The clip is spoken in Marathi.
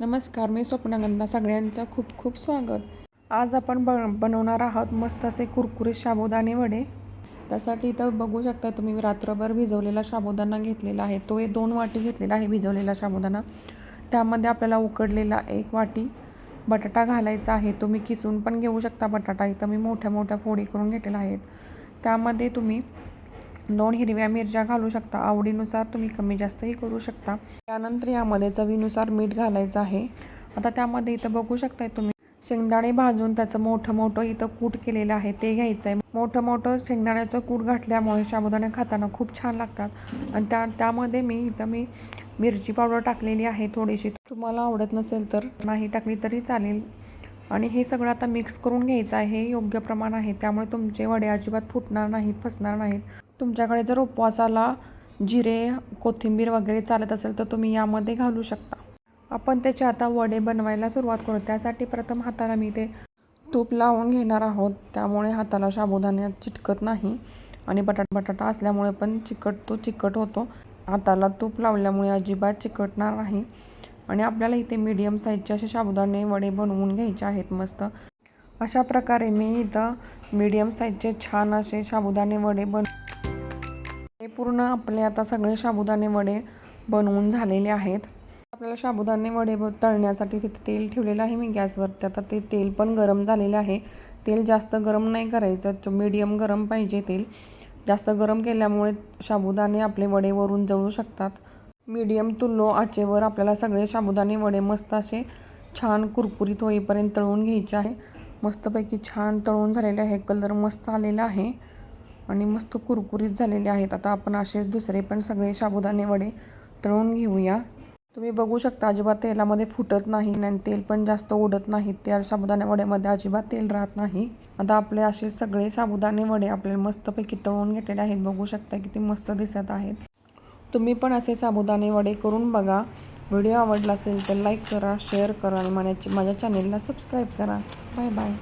नमस्कार मी स्वप्नगंधा सगळ्यांचं खूप खूप स्वागत. आज आपण ब बनवणार आहोत मस्त असे कुरकुरीत साबुदाणे वडे. त्यासाठी इथं बघू शकता तुम्ही रात्रभर भिजवलेला साबुदाणा घेतलेला आहे. तो एक दोन वाटी घेतलेला आहे भिजवलेला साबुदाणा. त्यामध्ये आपल्याला उकडलेला एक वाटी बटाटा घालायचा आहे. तुम्ही किसून पण घेऊ शकता बटाटा. इथं मी मोठ्या मोठ्या फोडी करून घेतलेल्या आहेत. त्यामध्ये तुम्ही दोन हिरव्या मिरच्या घालू शकता. आवडीनुसार तुम्ही कमी जास्तही करू शकता. त्यानंतर यामध्ये चवीनुसार मीठ घालायचं आहे. आता त्यामध्ये इथं बघू शकताय तुम्ही. शेंगदाणे भाजून त्याचं मोठं मोठं इथं कूट केलेलं आहे. ते घ्यायचं आहे मोठं मोठं शेंगदाण्याचं कूट घातल्यामुळे साबुदाणे खाताना खूप छान लागतात. आणि त्या त्यामध्ये मी इथं मी मिरची पावडर टाकलेली आहे थोडीशी. तुम्हाला आवडत नसेल तर नाही टाकली तरी चालेल. आणि हे सगळं आता मिक्स करून घ्यायचं आहे. हे योग्य प्रमाण आहे. त्यामुळे तुमचे वडे अजिबात फुटणार नाहीत फसणार नाहीत. तुमच्याकडे जर उपवासाला जिरे कोथिंबीर वगैरे चालत असेल तर तुम्ही यामध्ये घालू शकता. आपण त्याचे आता वडे बनवायला सुरुवात करू. त्यासाठी प्रथम हाताला मी ते तूप लावून घेणार आहोत. त्यामुळे हाताला साबुदाणा चिटकत नाही आणि बटाट बटाटा असल्यामुळे पण चिकट तो चिकट होतो. हाताला तूप लावल्यामुळे अजिबात चिकटणार नाही आणि आपल्याला इथे मीडियम साईजचे असे साबुदाणे वडे बनवून घ्यायचे आहेत मस्त. अशा प्रकारे मी इथं मीडियम साईजचे छान असे साबुदाणे वडे बन हे पूर्ण आपले आता सगळे साबुदाणे वडे बनवून झालेले आहेत. आपल्याला साबुदाणे वडे तळण्यासाठी तिथे तेल ठेवलेलं आहे मी गॅसवरती. आता ते तेल पण गरम झालेलं आहे. तेल जास्त गरम नाही करायचं. मीडियम गरम पाहिजे तेल. जास्त गरम केल्यामुळे साबुदाणे आपले वडे वरून जळू शकतात. मीडियम टू लो आचेवर आपल्याला सगळे साबुदाणे वडे मस्त असे छान कुरकुरीत होईपर्यंत तळून घ्यायचे आहे. मस्तपैकी छान तळून झालेले आहे. कलर मस्त आलेला आहे. आणि मस्त कुरकुरीत झालेले आहेत. आता आपण असेच दुसरे पण सगळे साबुदाणे वडे तळून घेऊया. तुम्ही बघू शकता अजिबात तेलामध्ये फुटत नाही आणि तेल पण जास्त उडत नाही. त्या साबुदाणे वड्यामध्ये अजिबात तेल राहत नाही. आता आपले असे सगळे साबुदाणे वडे आपल्याला मस्तपैकी तळून घेतलेले आहेत. बघू शकता किती मस्त दिसत आहेत. तुम्ही पण असे साबुदाणे वडे करून बघा. व्हिडिओ आवडला असेल तर लाईक करा शेअर करा आणि माझ्या माझ्या चॅनेलला सबस्क्राईब करा. Bye bye.